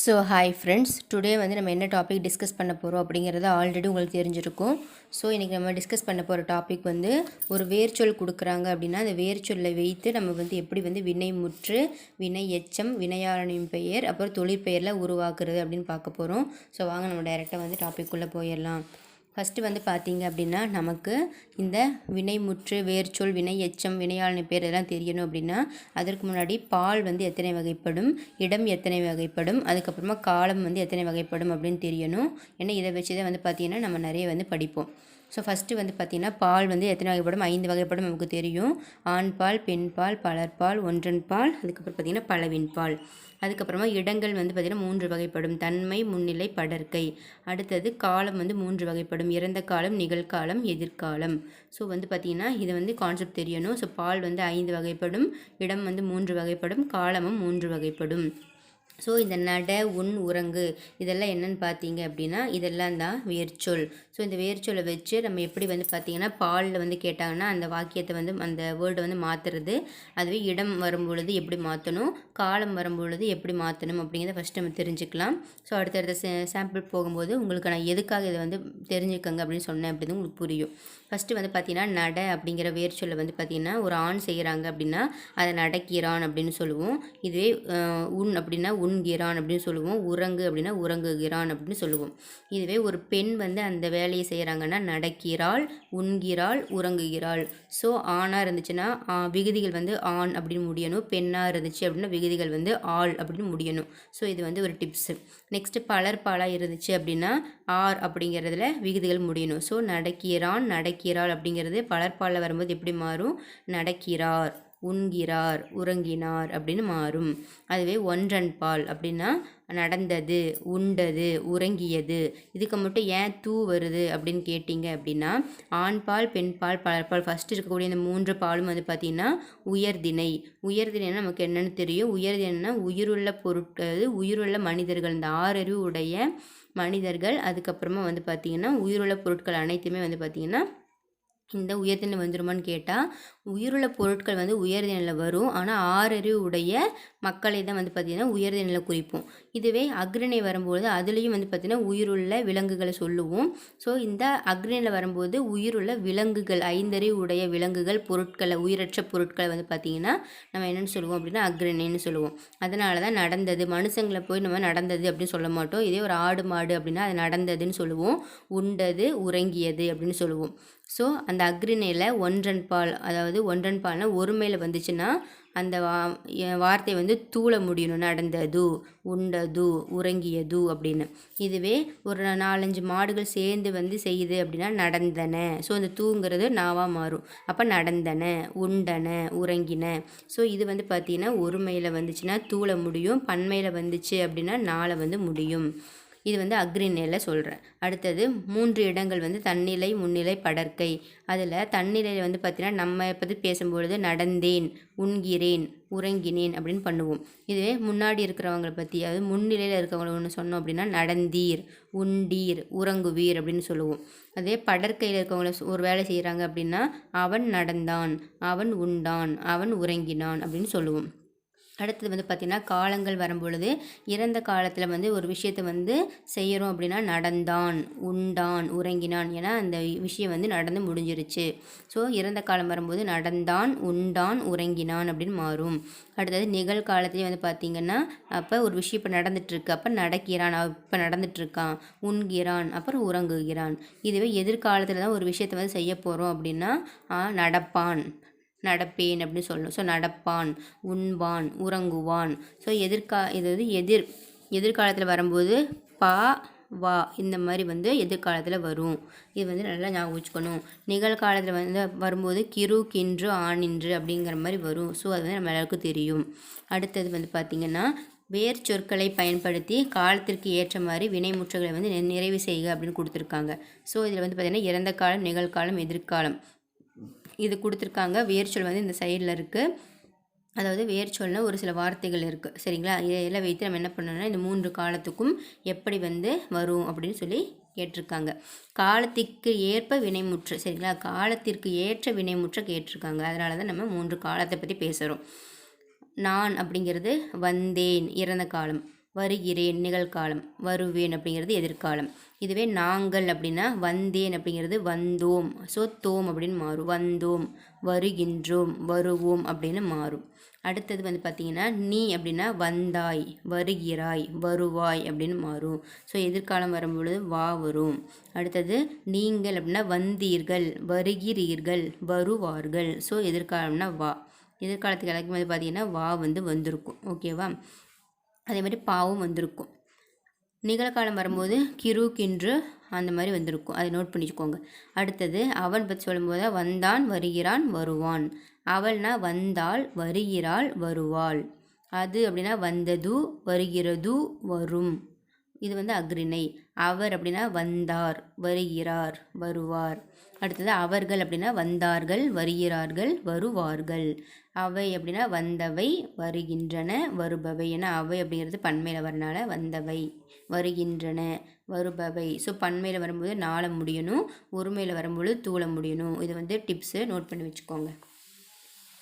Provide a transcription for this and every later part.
So hi friends today வந்து நம்ம என்ன டாபிக் டிஸ்கஸ் பண்ண போகிறோம் அப்படிங்கிறது ஆல்ரெடி உங்களுக்கு தெரிஞ்சிருக்கும். ஸோ இன்றைக்கி நம்ம டிஸ்கஸ் பண்ண போகிற டாபிக் வந்து ஒரு வேர்ச்சொல் கொடுக்குறாங்க அப்படின்னா அந்த வேர்ச்சொல்லை வைத்து நம்ம வந்து எப்படி வந்து வினை முற்று வினை எச்சம் வினையாளனின் பெயர் அப்புறம் தொழிற்பெயரில் உருவாக்குறது அப்படின்னு பார்க்க போகிறோம் ஸோ வாங்க நம்ம டைரெக்டாக வந்து டாபிக்குள்ளே போயிடலாம். ஃபஸ்ட்டு வந்து பார்த்தீங்க அப்படின்னா நமக்கு இந்த வினைமுற்று வேர்ச்சொல் வினை எச்சம் வினையாளனை பேர் இதெல்லாம் தெரியணும் அப்படின்னா அதற்கு முன்னாடி பால் வந்து எத்தனை வகைப்படும் இடம் எத்தனை வகைப்படும் அதுக்கப்புறமா காலம் வந்து எத்தனை வகைப்படும் அப்படின்னு தெரியணும். ஏன்னா இதை வச்சு தான் வந்து பார்த்திங்கன்னா நம்ம நிறைய வந்து படிப்போம். ஸோ ஃபஸ்ட்டு வந்து பார்த்திங்கன்னா பால் வந்து எத்தனை வகைப்படும்? ஐந்து வகைப்படும் நமக்கு தெரியும். ஆண் பால் பெண் பால் பலர்பால் ஒன்றன் பால் அதுக்கப்புறம் பார்த்திங்கன்னா பலவின் பால். அதுக்கப்புறமா இடங்கள் வந்து பார்த்திங்கன்னா மூன்று வகைப்படும். தன்மை முன்னிலை படர்க்கை அடுத்தது காலம் வந்து மூன்று வகைப்படும். இறந்த காலம் நிகழ்காலம் எதிர்காலம். ஸோ வந்து பார்த்திங்கன்னா இது வந்து கான்செப்ட் தெரியணும். ஸோ பால் வந்து ஐந்து வகைப்படும். இடம் வந்து மூன்று வகைப்படும். காலமும் மூன்று வகைப்படும். ஸோ இந்த நட உன் உறங்கு இதெல்லாம் என்னென்னு பார்த்தீங்க அப்படின்னா இதெல்லாம் தான் வேர்ச்சொல். ஸோ இந்த வேர்ச்சொலை வச்சு நம்ம எப்படி வந்து பார்த்திங்கன்னா பாலில் வந்து கேட்டாங்கன்னா அந்த வாக்கியத்தை வந்து அந்த வேர்டை வந்து மாற்றுறது அதுவே இடம் வரும்பொழுது எப்படி மாற்றணும் காலம் வரும்பொழுது எப்படி மாற்றணும் அப்படிங்கிறத ஃபஸ்ட் நம்ம தெரிஞ்சுக்கலாம். ஸோ அடுத்தடுத்த சாம்பிள் போகும்போது உங்களுக்கு நான் எதுக்காக இதை வந்து தெரிஞ்சுக்கங்க அப்படின்னு சொன்னேன் அப்படின்னு உங்களுக்கு புரியும். ஃபஸ்ட்டு வந்து பார்த்திங்கன்னா நட அப்படிங்கிற வேர்ச்சொல்லை வந்து பார்த்திங்கன்னா ஒரு ஆண் செய்கிறாங்க அப்படின்னா அதை நடக்கிறான் அப்படின்னு சொல்லுவோம். இதுவே உன் அப்படின்னா உண்கிறான் அப்படின்னு சொல்லுவோம். உறங்கு அப்படின்னா உறங்குகிறான் அப்படின்னு சொல்லுவோம். இதுவே ஒரு பெண் வந்து அந்த வேலையை செய்கிறாங்கன்னா நடக்கிறாள் உண்கிறாள் உறங்குகிறாள். ஸோ ஆணாக இருந்துச்சுன்னா விகுதிகள் வந்து ஆண் அப்படின்னு முடியணும். பெண்ணாக இருந்துச்சு அப்படின்னா விகுதிகள் வந்து ஆள் அப்படின்னு முடியணும். ஸோ இது வந்து ஒரு டிப்ஸு நெக்ஸ்ட்டு பலர் பாலாக இருந்துச்சு அப்படின்னா ஆர் அப்படிங்கிறதுல விகுதிகள் முடியணும். ஸோ நடக்கிறான் நடக்கிறாள் அப்படிங்கிறது பலர்பாலில் வரும்போது எப்படி மாறும்? நடக்கிறார் உண்கிறார் உறங்கினார் அப்படின்னு மாறும். அதுவே ஒன்றன் பால் அப்படின்னா நடந்தது உண்டது உறங்கியது. இதுக்கு மட்டும் ஏன் தூ வருது அப்படின்னு கேட்டிங்க அப்படின்னா ஆண்பால் பெண்பால் பலர்பால். ஃபஸ்ட்டு இருக்கக்கூடிய இந்த மூன்று பாலும் வந்து பார்த்திங்கன்னா உயர்தினை உயர்திணைனா நமக்கு என்னென்னு தெரியும்? உயர்தினைனா உயிருள்ள பொருட்கள் உயிருள்ள மனிதர்கள். இந்த ஆறறிவு உடைய மனிதர்கள் அதுக்கப்புறமா வந்து பார்த்திங்கன்னா உயிருள்ள பொருட்கள் அனைத்துமே வந்து பார்த்திங்கன்னா இந்த உயர்தினில் வந்துருமான்னு கேட்டால் உயிருள்ள பொருட்கள் வந்து உயர்தினில் வரும். ஆனால் ஆறறிவு உடைய மக்களை தான் வந்து பார்த்திங்கன்னா உயர்தினில் குறிப்போம். இதுவே அக்ரிணை வரும்போது அதுலேயும் வந்து பார்த்திங்கன்னா உயிருள்ள விலங்குகளை சொல்லுவோம். ஸோ இந்த அக்ரிணையில் வரும்போது உயிருள்ள விலங்குகள் ஐந்தறிவு உடைய விலங்குகள் பொருட்களை உயிரற்ற பொருட்களை வந்து பார்த்திங்கன்னா நம்ம என்னென்னு சொல்லுவோம் அப்படின்னா அக்ரிணைன்னு சொல்லுவோம். அதனால தான் நடந்தது. மனுஷங்களை போய் நம்ம நடந்தது அப்படின்னு சொல்ல மாட்டோம். இதே ஒரு ஆடு மாடு அப்படின்னா அது நடந்ததுன்னு சொல்லுவோம். உண்டது உறங்கியது அப்படின்னு சொல்லுவோம். ஸோ அந்த அக்ரிணையில் ஒன்றன் பால் அதாவது ஒன்றன் பால்னால் ஒருமையில் வந்துச்சுன்னா அந்த வா வார்த்தை வந்து தூள முடியணும். நடந்தது உண்டது உறங்கியது அப்படின்னு. இதுவே ஒரு நாலஞ்சு மாடுகள் சேர்ந்து வந்து செய்யுது அப்படின்னா நடந்தன. ஸோ அந்த தூங்கிறது நாவாக மாறும். அப்போ நடந்தன உண்டன உறங்கின. ஸோ இது வந்து பார்த்திங்கன்னா ஒருமையில் வந்துச்சுன்னா தூள முடியும் பன்மையில் வந்துச்சு அப்படின்னா நாளை வந்து முடியும். இது வந்து அக்ரிநிலை சொல்கிறேன் அடுத்தது மூன்று இடங்கள் வந்து தன்னிலை முன்னிலை படற்கை. அதில் தன்னிலையில் வந்து பார்த்திங்கன்னா நம்ம பற்றி பேசும்பொழுது நடந்தேன் உண்கிறேன் உறங்கினேன் அப்படின்னு பண்ணுவோம். இதுவே முன்னாடி இருக்கிறவங்களை பற்றி அதாவது முன்னிலையில் இருக்கிறவங்களை ஒன்று சொன்னோம் அப்படின்னா நடந்தீர் உண்டீர் உறங்குவீர் அப்படின்னு சொல்லுவோம். அதே படற்கையில் இருக்கவங்கள ஒரு வேலை செய்கிறாங்க அப்படின்னா அவன் நடந்தான் அவன் உண்டான் அவன் உறங்கினான் அப்படின்னு சொல்லுவோம். அடுத்தது வந்து பார்த்திங்கன்னா காலங்கள் வரும்பொழுது இறந்த காலத்தில் வந்து ஒரு விஷயத்தை வந்து செய்கிறோம் அப்படின்னா நடந்தான் உண்டான் உறங்கினான் ஏன்னா அந்த விஷயம் வந்து நடந்து முடிஞ்சிருச்சு. ஸோ இறந்த காலம் வரும்போது நடந்தான் உண்டான் உறங்கினான் அப்படின்னு மாறும். அடுத்தது நிகழ்காலத்துலேயே வந்து பார்த்திங்கன்னா அப்போ ஒரு விஷயம் இப்போ நடந்துட்டுருக்கு. அப்போ நடக்கிறான் இப்போ நடந்துட்டுருக்கான் உண்கிறான் அப்புறம் உறங்குகிறான். இதுவே எதிர்காலத்தில் தான் ஒரு விஷயத்தை வந்து செய்ய போகிறோம் அப்படின்னா நடப்பான். நடப்பேன் அப்படின்னு சொல்லணும். ஸோ நடப்பான் உண்பான் உறங்குவான். ஸோ எதிர்கா இது வந்து எதிர் எதிர்காலத்தில் வரும்போது பா வா இந்த மாதிரி வந்து எதிர்காலத்தில் வரும். இது வந்து நல்லா ஞாபகம் வச்சுக்கணும். நிகழ்காலத்தில் வந்து வரும்போது கிரு கின்று ஆணின்று அப்படிங்கிற மாதிரி வரும். ஸோ அது வந்து நம்ம எல்லாருக்கும் தெரியும். அடுத்தது வந்து பார்த்திங்கன்னா வேர் சொற்களை பயன்படுத்தி காலத்திற்கு ஏற்ற மாதிரி வினைமுற்றுகளை வந்து நிறைவு செய்க அப்படின்னு கொடுத்துருக்காங்க. ஸோ இதில் வந்து பார்த்திங்கன்னா இறந்த காலம் நிகழ்காலம் எதிர்காலம். இது கொடுத்துருக்காங்க. வேர்ச்சொல் வந்து இந்த சைடில் இருக்குது அதாவது வேர்ச்சொல்னால் ஒரு சில வார்த்தைகள் இருக்குது சரிங்களா? இதெல்லாம் வைத்து நம்ம என்ன பண்ணணும்னா இந்த மூன்று காலத்துக்கும் எப்படி வந்து வரும் அப்படின்னு சொல்லி கேட்டிருக்காங்க. காலத்திற்கு ஏற்ப வினைமுற்று சரிங்களா? காலத்திற்கு ஏற்ற வினைமுற்ற கேட்டிருக்காங்க. அதனால தான் நம்ம மூன்று காலத்தை பற்றி பேசுகிறோம் நான் அப்படிங்கிறது வந்தேன் இறந்த காலம். வருகிறேன் நிகழ்காலம். வருவேன் அப்படிங்கிறது எதிர்காலம். இதுவே நாங்கள் அப்படின்னா வந்தேன் அப்படிங்கிறது வந்தோம். ஸோ தோம் அப்படின்னு மாறும். வந்தோம் வருகின்றோம் வருவோம் அப்படின்னு மாறும். அடுத்தது வந்து பார்த்திங்கன்னா நீ அப்படின்னா வந்தாய் வருகிறாய் வருவாய் அப்படின்னு மாறும். ஸோ எதிர்காலம் வரும்பொழுது வா வரும். அடுத்தது நீங்கள் அப்படின்னா வந்தீர்கள் வருகிறீர்கள் வருவார்கள். ஸோ எதிர்காலம்னா வா. எதிர்காலத்துக்கு எல்லாருக்கும் வந்து பார்த்திங்கன்னா வா வந்து வந்திருக்கும். ஓகேவா அதே மாதிரி பாவும் வந்திருக்கும். நிகழ்காலம் வரும்போது கிரு கின்று அந்த மாதிரி வந்திருக்கும். அதை நோட் பண்ணிச்சுக்கோங்க அடுத்தது அவன் பற்றி சொல்லும்போது வந்தான் வருகிறான் வருவான். அவள்னா வந்தாள் வருகிறாள் வருவாள். அது அப்படின்னா வந்தது வருகிறது வரும். இது வந்து அக்ரிணை அவர் அப்படின்னா வந்தார் வருகிறார் வருவார். அடுத்தது அவர்கள் அப்படின்னா வந்தார்கள் வருகிறார்கள் வருவார்கள். அவை அப்படின்னா வந்தவை வருகின்றன வருபவை ஏன்னா அவை அப்படிங்கிறது பண்மையில் வரனால வந்தவை வருகின்றன வருபவை. ஸோ பண்மையில் வரும்போது நாளை முடியணும் ஒருமையில் வரும்போது தூள முடியணும். இது வந்து டிப்ஸு நோட் பண்ணி வச்சுக்கோங்க.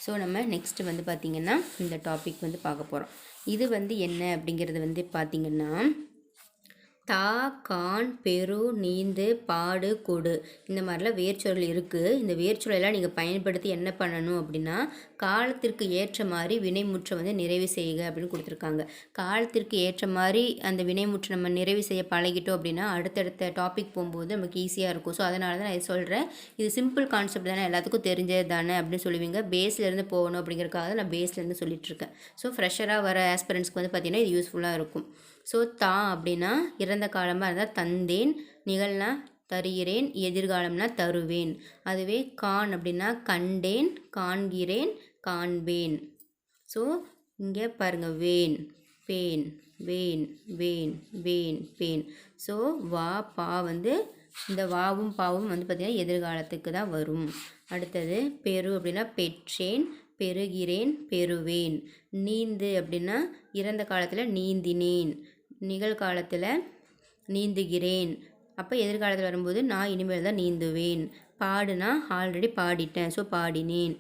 ஸோ நம்ம நெக்ஸ்ட்டு வந்து பார்த்திங்கன்னா இந்த டாபிக் வந்து பார்க்க போகிறோம் இது வந்து என்ன அப்படிங்கிறது வந்து பார்த்திங்கன்னா தா கான் பெரு நீந்து பாடு கொடு. இந்த மாதிரிலாம் வேர்ச்சொல் இருக்குது இந்த வேர்ச்சொல்லாம் நீங்கள் பயன்படுத்தி என்ன பண்ணணும் அப்படின்னா காலத்திற்கு ஏற்ற மாதிரி வினைமுற்றை வந்து நிறைவு செய்க அப்படின்னு கொடுத்துருக்காங்க. காலத்திற்கு ஏற்ற மாதிரி அந்த வினைமுற்றை நம்ம நிறைவு செய்ய பழகிட்டோம் அப்படின்னா அடுத்தடுத்த டாபிக் போகும்போது நமக்கு ஈஸியாக இருக்கும். ஸோ அதனால தான் நான் சொல்கிறேன் இது சிம்பிள் கான்செப்ட் தானே. எல்லாத்துக்கும் தெரிஞ்சது தானே அப்படின்னு சொல்லுவீங்க. பேஸ்லேருந்து போகணும் அப்படிங்கிறக்காக நான் பேஸ்லேருந்து சொல்லிட்டுருக்கேன் ஸோ ஃப்ரெஷராக வர ஆஸ்பரன்ஸ்க்கு வந்து பார்த்திங்கன்னா இது யூஸ்ஃபுல்லாக இருக்கும். ஸோ தா அப்படின்னா இறந்த காலமாக இருந்தால் தந்தேன் நிகழ்னா தருகிறேன் எதிர்காலம்னா தருவேன். அதுவே கான் அப்படின்னா கண்டேன் காண்கிறேன் காண்பேன். ஸோ இங்கே பாருங்கள் வேன் பேன் வேன் வேன் வேன் பேன். ஸோ வா பா வந்து இந்த வாவும் பாவும் வந்து பார்த்திங்கன்னா எதிர்காலத்துக்கு தான் வரும். அடுத்தது பெரு அப்படின்னா பெற்றேன் பெறுகிறேன் பெறுவேன். நீந்து அப்படின்னா இறந்த காலத்தில் நீந்தினேன். நிகழ்காலத்தில் நீந்துகிறேன். அப்போ எதிர்காலத்தில் வரும்போது நான் இனிமேல் தான் நீந்துவேன். பாடுனா ஆல்ரெடி பாடிட்டேன். ஸோ பாடினேன்.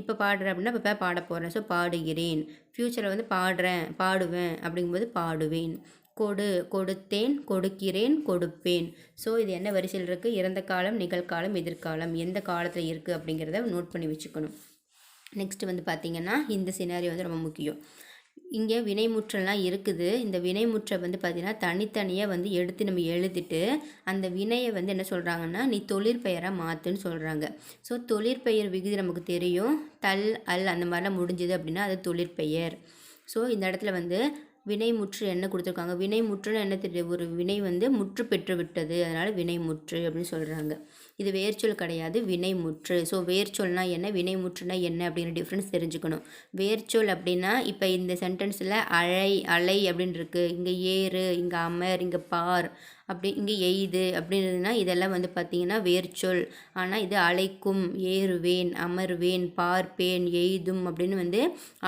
இப்போ பாடுறேன் அப்படின்னா இப்போ பாட போகிறேன் ஸோ பாடுகிறேன். ஃப்யூச்சரில் வந்து பாடுறேன் பாடுவேன் அப்படிங்கும்போது பாடுவேன். கொடு கொடுத்தேன் கொடுக்கிறேன் கொடுப்பேன். ஸோ இது என்ன வரிசையில் இருக்குது இறந்த காலம் நிகழ்காலம் எதிர்காலம். எந்த காலத்தில் இருக்குது அப்படிங்கிறத நோட் பண்ணி வச்சுக்கணும். நெக்ஸ்ட்டு வந்து பார்த்திங்கன்னா இந்த சினாரி வந்து ரொம்ப முக்கியம். இங்கே வினைமுற்றெல்லாம் இருக்குது. இந்த வினைமுற்றை வந்து பார்த்திங்கன்னா தனித்தனியாக வந்து எடுத்து நம்ம எழுதிட்டு அந்த வினையை வந்து என்ன சொல்கிறாங்கன்னா நீ தொழிற்பெயராக மாற்றுன்னு சொல்கிறாங்க ஸோ தொழிற்பெயர் விகுதி நமக்கு தெரியும். தல் அல் அந்த மாதிரிலாம் முடிஞ்சுது அப்படின்னா அது தொழிற்பெயர் ஸோ இந்த இடத்துல வந்து வினைமுற்று என்ன கொடுத்துருக்காங்க? வினைமுற்றுன்னு என்ன தெரியுது? ஒரு வினை வந்து முற்று பெற்று விட்டது. அதனால் வினைமுற்று அப்படின்னு சொல்கிறாங்க இது வேர்ச்சொல் கிடையாது வினைமுற்று ஸோ வேர்ச்சொல்னால் என்ன வினைமுற்றுனா என்ன அப்படிங்கிற டிஃப்ரென்ஸ் தெரிஞ்சுக்கணும். வேர்ச்சொல் அப்படின்னா இப்போ இந்த சென்டென்ஸில் அழை அலை அப்படின்னு இருக்குது இங்கே ஏறு இங்கே அமர் இங்கே பார். அப்படி இங்கே எய்து அப்படின்றதுனா இதெல்லாம் வந்து பார்த்திங்கன்னா வேர்ச்சொல். ஆனால் இது அழைக்கும் ஏறுவேன் அமர்வேன் பார்ப்பேன் எய்தும் அப்படின்னு வந்து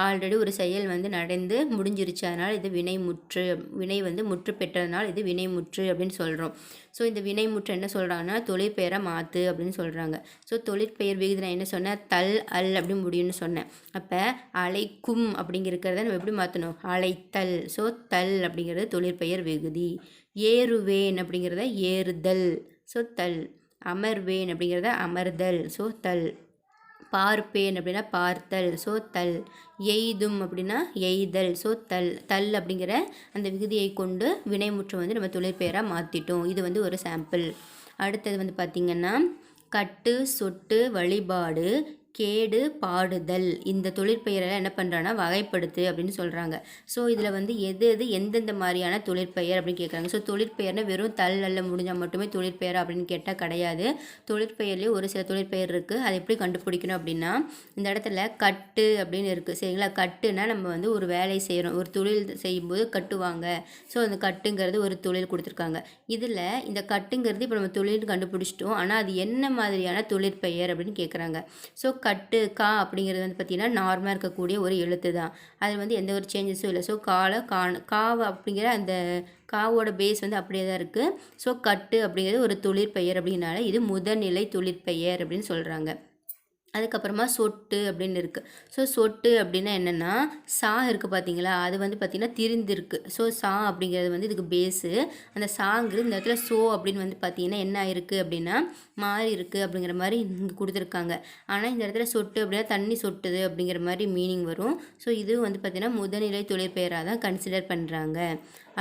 ஆல்ரெடி ஒரு செயல் வந்து நடந்து முடிஞ்சிருச்சு. அதனால் இது வினைமுற்று வினை வந்து முற்று பெற்றதுனால் இது வினைமுற்று அப்படின்னு சொல்கிறோம் ஸோ இந்த வினைமுற்று என்ன சொல்கிறாங்கன்னா தொழிற்பெயரை மாற்று அப்படின்னு சொல்கிறாங்க ஸோ தொழிற்பெயர் விகுதி நான் என்ன சொன்னேன்? தல் அல் அப்படின்னு முடியும்னு சொன்னேன். அப்போ அழைக்கும் அப்படிங்கிறத நம்ம எப்படி மாற்றணும் அழைத்தல். ஸோ தல் அப்படிங்கிறது தொழிற்பெயர் விகுதி. ஏறுவேன் அப்படிங்கிறத ஏறுதல் ஸோ தல் அமர்வேன் அப்படிங்கிறத அமர்தல் ஸோ தல் பார்ப்பேன் அப்படின்னா பார்த்தல் ஸோ தல் எய்தும் அப்படின்னா எய்தல் ஸோ தல் தல் அப்படிங்கிற அந்த விகுதியை கொண்டு வினைமுற்றம் வந்து நம்ம தொழிற்பெயராக மாற்றிட்டோம் இது வந்து ஒரு சாம்பிள் அடுத்தது வந்து பார்த்திங்கன்னா கட்டு சொட்டு வழிபாடு கேடு பாடுதல். இந்த தொழிற்பெயரெல்லாம் என்ன பண்ணுறான்னா வகைப்படுத்து அப்படின்னு சொல்கிறாங்க ஸோ இதில் வந்து எது எது எந்தெந்த மாதிரியான தொழிற்பெயர் அப்படின்னு கேட்குறாங்க ஸோ தொழிற்பெயர்னா வெறும் தல் அல்ல முடிஞ்சால் மட்டுமே தொழிற்பெயர் அப்படின்னு கேட்டால் கிடையாது. தொழிற்பெயர்லேயே ஒரு சில தொழிற்பெயர் இருக்குது அதை எப்படி கண்டுபிடிக்கணும் அப்படின்னா இந்த இடத்துல கட்டு அப்படின்னு இருக்குது சரிங்களா? கட்டுனா நம்ம வந்து ஒரு வேலை செய்கிறோம் ஒரு தொழில் செய்யும்போது கட்டுவாங்க. ஸோ அந்த கட்டுங்கிறது ஒரு தொழில் கொடுத்துருக்காங்க. இதில் இந்த கட்டுங்கிறது இப்போ நம்ம தொழில் கண்டுபிடிச்சிட்டோம். ஆனால் அது என்ன மாதிரியான தொழிற்பெயர் அப்படின்னு கேட்குறாங்க ஸோ கட்டு கா அப்படிங்கிறது வந்து பார்த்திங்கன்னா நார்மலாக இருக்கக்கூடிய ஒரு எழுத்து தான். அதில் வந்து எந்த ஒரு சேஞ்சஸும் இல்லை. ஸோ கால கான் காவ அப்படிங்கிற அந்த காவோட பேஸ் வந்து அப்படியே தான் இருக்குது ஸோ கட்டு அப்படிங்கிறது ஒரு தொழிற்பெயர் அப்படின்னால இது முதல்நிலை தொழிற்பெயர் அப்படின்னு சொல்கிறாங்க அதுக்கப்புறமா சொட்டு அப்படின்னு இருக்குது ஸோ சொட்டு அப்படின்னா என்னென்னா சா இருக்குது பார்த்தீங்களா அது வந்து பார்த்திங்கன்னா திரிந்திருக்கு. ஸோ சா அப்படிங்கிறது வந்து இதுக்கு பேஸு அந்த சாங்கிறது இந்த இடத்துல சோ அப்படின்னு வந்து பார்த்திங்கன்னா என்ன ஆயிருக்கு அப்படின்னா மாறி இருக்குது அப்படிங்கிற மாதிரி இங்கே கொடுத்துருக்காங்க. ஆனால் இந்த இடத்துல சொட்டு அப்படின்னா தண்ணி சொட்டுது அப்படிங்கிற மாதிரி மீனிங் வரும். ஸோ இது வந்து பார்த்திங்கன்னா முதநிலை தொழிற்பெயராக தான் கன்சிடர் பண்ணுறாங்க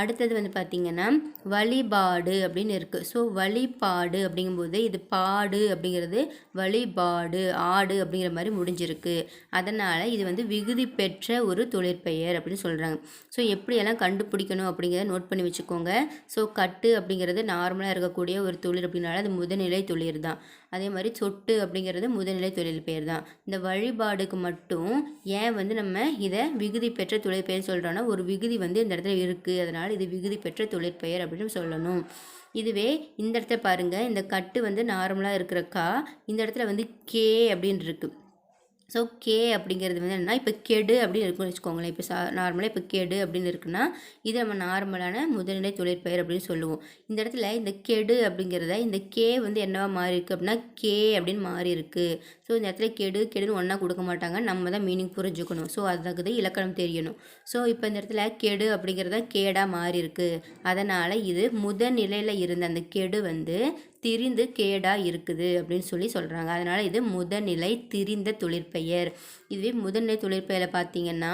அடுத்தது வந்து பார்த்திங்கன்னா வழிபாடு அப்படின்னு இருக்குது ஸோ வழிபாடு அப்படிங்கும்போது இது பாடு அப்படிங்கிறது வழிபாடு ஆடு அப்படிங்கிற மாதிரி முடிஞ்சிருக்கு. அதனால் இது வந்து விகுதி பெற்ற ஒரு தொழிற்பெயர் அப்படின்னு சொல்கிறாங்க ஸோ எப்படியெல்லாம் கண்டுபிடிக்கணும் அப்படிங்கிறத நோட் பண்ணி வச்சுக்கோங்க. ஸோ கட்டு அப்படிங்கிறது நார்மலாக இருக்கக்கூடிய ஒரு தொழில் அப்படின்னால அது முதல்நிலை தொழில் தான். அதே மாதிரி சொட்டு அப்படிங்கிறது முதல்நிலை தொழில் பெயர் தான். இந்த வழிபாடுக்கு மட்டும் ஏன் வந்து நம்ம இதை விகுதி பெற்ற தொழிற்பெயர் சொல்கிறோன்னா ஒரு விகுதி வந்து இந்த இடத்துல இருக்குது அதனால் இது விகுதி பெற்ற தொழிற்பெயர் அப்படின்னு சொல்லணும். இதுவே இந்த இடத்துல பாருங்கள் இந்த கட்டு வந்து நார்மலாக இருக்கிற கா இந்த இடத்துல வந்து கே அப்படின்னு இருக்குது ஸோ கே அப்படிங்கிறது வந்து என்னென்னா இப்போ கெடு அப்படின்னு இருக்குன்னு வச்சுக்கோங்களேன். இப்போ சா நார்மலாக இப்போ கெடு அப்படின்னு இருக்குன்னா இது நம்ம நார்மலான முதல்நிலை தொழிற்பெயர் அப்படின்னு சொல்லுவோம். இந்த இடத்துல இந்த கெடு அப்படிங்கிறத இந்த கே வந்து என்னவா மாறி இருக்குது அப்படின்னா கே அப்படின்னு மாறி இருக்குது ஸோ இந்த இடத்துல கெடு கெடுன்னு ஒன்றா கொடுக்க மாட்டாங்க. நம்ம தான் மீனிங் புரிஞ்சுக்கணும். ஸோ அதுக்கு இலக்கணம் தெரியணும். ஸோ இப்போ இந்த இடத்துல கெடு அப்படிங்கிறத கேடாக மாறி இருக்குது அதனால் இது முதல் நிலையில் இருந்த அந்த கெடு வந்து திரிந்து கேடாக இருக்குது அப்படின்னு சொல்லி சொல்கிறாங்க அதனால் இது முதநிலை திரிந்த தொழிற்பெயர். இதுவே முதநிலை தொழிற்பெயரில் பார்த்தீங்கன்னா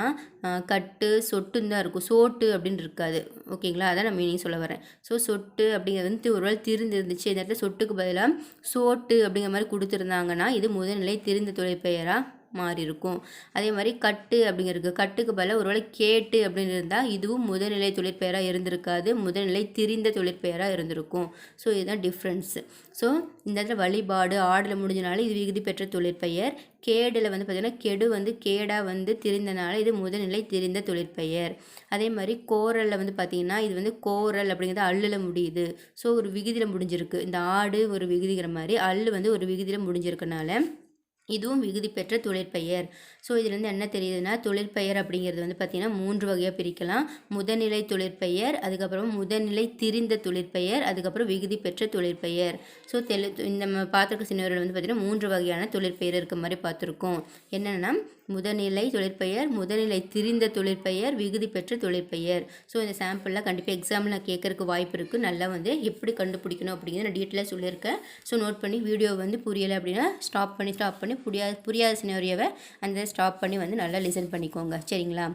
கட்டு சொட்டுன்னு தான் இருக்கும். சோட்டு அப்படின்னு இருக்காது. ஓகேங்களா? அதான் நான் மீனிங் சொல்ல வரேன். ஸோ சொட்டு அப்படிங்கிறது வந்து ஒரு வேளை திருந்து இருந்துச்சு இந்த இடத்துல சொட்டுக்கு பதிலாக சோட்டு அப்படிங்கிற மாதிரி கொடுத்துருந்தாங்கன்னா இது முதல்நிலை திரிந்த தொழிற்பெயராக மாறி இருக்கும் அதே மாதிரி கட்டு அப்படிங்கிறது கட்டுக்கு பதிலாக ஒருவேளை கேட்டு அப்படின்னு இருந்தால் இதுவும் முதல்நிலை தொழிற்பெயராக இருந்திருக்காது. முதல்நிலை திரிந்த தொழிற்பெயராக இருந்திருக்கும். ஸோ இதுதான் டிஃப்ரென்ஸு ஸோ இந்த இடத்துல வழிபாடு ஆடில் முடிஞ்சனால இது விகுதி பெற்ற தொழிற்பெயர். கேடில் வந்து பார்த்திங்கன்னா கெடு வந்து கேடாக வந்து திரிந்தனால இது முதல்நிலை திரிந்த தொழிற்பெயர். அதே மாதிரி கோரலில் வந்து பார்த்திங்கன்னா இது வந்து கோரல் அப்படிங்கிறது அள்ளில் முடியுது. ஸோ ஒரு விகுதியில் முடிஞ்சிருக்கு. இந்த ஆடு ஒரு விகுதிங்கிற மாதிரி அள்ளு வந்து ஒரு விகுதியில் முடிஞ்சிருக்கனால இதுவும் விகுதி பெற்ற தொழிற்பெயர். ஸோ இதுலேருந்து என்ன தெரியுதுன்னா தொழிற்பெயர் அப்படிங்கிறது வந்து பார்த்திங்கன்னா மூன்று வகையாக பிரிக்கலாம். முதநிலை தொழிற்பெயர் அதுக்கப்புறம் முதநிலை திரிந்த தொழிற்பெயர் அதுக்கப்புறம் விகுதி பெற்ற தொழிற்பெயர். ஸோ தெளி இந்த நம்ம பார்த்துருக்க சின்னவர்கள் வந்து பார்த்திங்கன்னா மூன்று வகையான தொழிற்பெயர் இருக்க மாதிரி பார்த்துருக்கோம் என்னென்னா முதநிலை தொழிற்பெயர் முதநிலை திரிந்த தொழிற்பெயர் விகுதி பெற்ற தொழிற்பெயர். ஸோ இந்த சாம்பிளில் கண்டிப்பாக எக்ஸாமில் நான் கேட்கறதுக்கு வாய்ப்பு இருக்குது நல்லா வந்து எப்படி கண்டுபிடிக்கணும் அப்படிங்கிறத நான் டீட்டெயிலாக சொல்லியிருக்கேன். ஸோ நோட் பண்ணி வீடியோ வந்து புரியலை அப்படின்னா ஸ்டாப் பண்ணி ஸ்டாப் பண்ணி புரியாத புரியாத சினரியோவை அந்த ஸ்டாப் பண்ணி வந்து நல்லா லிசன் பண்ணிக்கோங்க. சரிங்களா?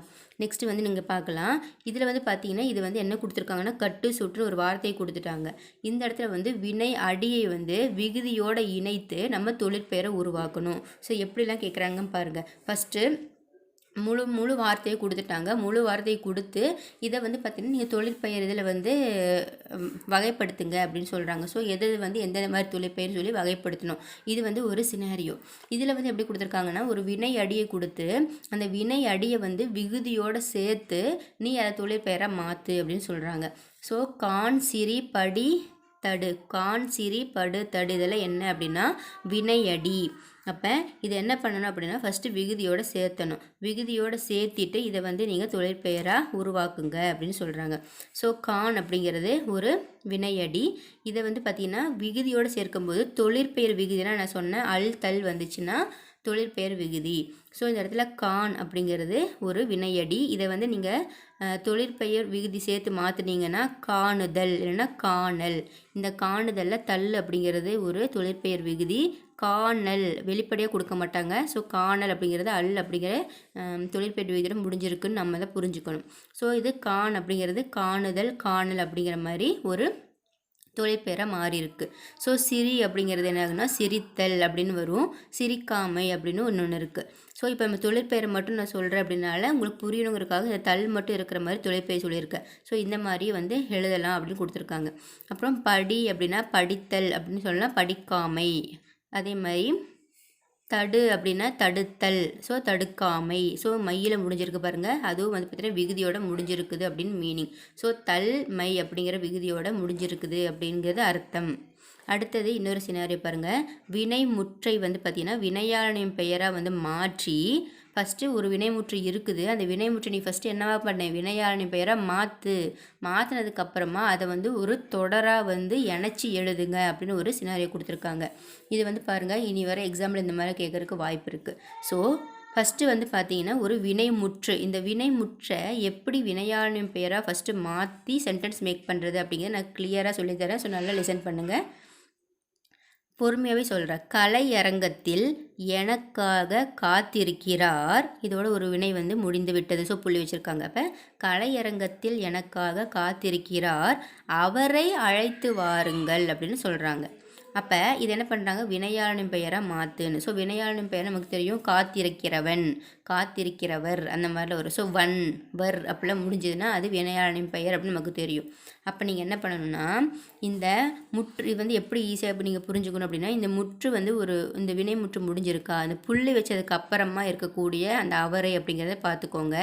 நெக்ஸ்ட்டு வந்து நீங்கள் பார்க்கலாம். இதில் வந்து பார்த்தீங்கன்னா இது வந்து என்ன கொடுத்துருக்காங்கன்னா கட்டு சுற்று ஒரு வார்த்தையை கொடுத்துட்டாங்க. இந்த இடத்துல வந்து வினை அடியை வந்து விகுதியோடு இணைத்து நம்ம தொழிற்பெயரை உருவாக்கணும். ஸோ எப்படிலாம் கேட்குறாங்கன்னு பாருங்கள் ஃபஸ்ட்டு முழு முழு வார்த்தையை கொடுத்துட்டாங்க. முழு வார்த்தையை கொடுத்து இதை வந்து பார்த்திங்கன்னா நீங்கள் தொழிற்பெயர் இதில் வந்து வகைப்படுத்துங்க அப்படின்னு சொல்கிறாங்க ஸோ எது வந்து எந்தெந்த மாதிரி தொழிற்பெயர் சொல்லி வகைப்படுத்தணும். இது வந்து ஒரு சினாரியோ இதில் வந்து எப்படி கொடுத்துருக்காங்கன்னா ஒரு வினை அடியை கொடுத்து அந்த வினை அடியை வந்து விகுதியோடு சேர்த்து நீ அதை தொழிற்பெயராக மாற்று அப்படின்னு சொல்கிறாங்க ஸோ கான் சிரி படி தடு. கான் சிரி படு தடு. இதெல்லாம் என்ன அப்படின்னா வினையடி அப்போ இதை என்ன பண்ணணும் அப்படின்னா ஃபஸ்ட்டு விகுதியோடு சேர்த்தணும். விகுதியோடு சேர்த்திட்டு இதை வந்து நீங்கள் தொழிற்பெயராக உருவாக்குங்க அப்படின்னு சொல்கிறாங்க ஸோ கான் அப்படிங்கிறது ஒரு வினையடி. இதை வந்து பார்த்திங்கன்னா விகுதியோடு சேர்க்கும்போது தொழிற்பெயர் விகுதினா நான் சொன்னேன் அல் தல் வந்துச்சுன்னா தொழிற்பெயர் விகுதி. ஸோ இந்த இடத்துல கான் அப்படிங்கிறது ஒரு வினையடி. இதை வந்து நீங்கள் தொழிற்பெயர் விகுதி சேர்த்து மாற்றினீங்கன்னா காணுதல் இல்லைன்னா காணல். இந்த காணுதலில் தல் அப்படிங்கிறது ஒரு தொழிற்பெயர் விகுதி. காணல் வெளிப்படையாக கொடுக்க மாட்டாங்க. ஸோ காணல் அப்படிங்கிறது அல் அப்படிங்கிற தொழிற்பெயர் விகிதம் முடிஞ்சிருக்குன்னு நம்ம தான் புரிஞ்சுக்கணும். ஸோ இது கான் அப்படிங்கிறது காணுதல் காணல் அப்படிங்கிற மாதிரி ஒரு தொழிற்பெயராக மாறி இருக்கு ஸோ சிரி அப்படிங்கிறது என்ன ஆகுனா சிரித்தல் அப்படின்னு வரும். சிரிக்காமை அப்படின்னு ஒன்று ஒன்று இருக்குது ஸோ இப்போ நம்ம தொழிற்பெயரை மட்டும் நான் சொல்கிறேன் அப்படின்னால உங்களுக்கு புரியணுங்கிறதுக்காக இந்த தல் மட்டும் இருக்கிற மாதிரி தொழிற்பெயர் சொல்லியிருக்கேன். ஸோ இந்த மாதிரி வந்து எழுதலாம் அப்படின்னு கொடுத்துருக்காங்க. அப்புறம் படி அப்படின்னா படித்தல் அப்படின்னு சொல்லலாம். படிக்காமை. அதே மாதிரி தடு அப்படின்னா தடுத்தல் ஸோ தடுக்காமை ஸோ மையில் முடிஞ்சிருக்கு பாருங்கள் அதுவும் வந்து பார்த்திங்கன்னா விகுதியோட முடிஞ்சிருக்குது அப்படின்னு மீனிங் ஸோ தல் மை அப்படிங்கிற விகுதியோட முடிஞ்சிருக்குது அப்படிங்கிறது அர்த்தம். அடுத்தது இன்னொரு சினாரியோ பாருங்கள் வினை முற்றை வந்து பார்த்திங்கன்னா வினையாளனின் பெயராக வந்து மாற்றி ஃபஸ்ட்டு ஒரு வினைமுற்று இருக்குது. அந்த வினைமுற்று நீ ஃபஸ்ட்டு என்னவா பண்ண? வினையாளனி பெயரை மாற்று மாற்றினதுக்கப்புறமா அதை வந்து ஒரு தொடராக வந்து இணைச்சி எழுதுங்க அப்படின்னு ஒரு சினாரியோ கொடுத்துருக்காங்க. இது வந்து பாருங்கள் இனி வர எக்ஸாம்பிள் இந்த மாதிரி கேட்குறதுக்கு வாய்ப்பு இருக்குது ஸோ ஃபஸ்ட்டு வந்து பார்த்தீங்கன்னா ஒரு வினைமுற்று. இந்த வினைமுற்றை எப்படி வினையாளனின் பெயராக ஃபஸ்ட்டு மாற்றி சென்டென்ஸ் மேக் பண்ணுறது அப்படிங்கிறத நான் கிளியராக சொல்லித்தரேன். ஸோ நல்லா லிசன் பண்ணுங்கள் பொறுமையாகவே சொல்கிறார் கலையரங்கத்தில் எனக்காக காத்திருக்கிறார். இதோட ஒரு வினை வந்து முடிந்து விட்டது. ஸோ புள்ளி வச்சுருக்காங்க. அப்போ கலையரங்கத்தில் எனக்காக காத்திருக்கிறார். அவரை அழைத்து வாருங்கள் அப்படின்னு சொல்கிறாங்க அப்போ இது என்ன பண்ணுறாங்க வினையாளனின் பெயராக மாற்றுன்னு ஸோ வினையாளனின் பெயர் நமக்கு தெரியும். காத்திருக்கிறவன். காத்திருக்கிறவர் அந்த மாதிரிலாம் வரும். ஸோ வன் வர் அப்படிலாம் முடிஞ்சதுன்னா அது வினையாளனின் பெயர் அப்படின்னு நமக்கு தெரியும். அப்போ நீங்கள் என்ன பண்ணணும்னா இந்த முற்று வந்து எப்படி ஈஸியாக இப்போ நீங்கள் புரிஞ்சுக்கணும் அப்படின்னா இந்த முற்று வந்து ஒரு இந்த வினை முற்று முடிஞ்சிருக்கா அந்த புள்ளி வச்சதுக்கு அப்புறமா இருக்கக்கூடிய அந்த அவரை அப்படிங்கிறத பார்த்துக்கோங்க.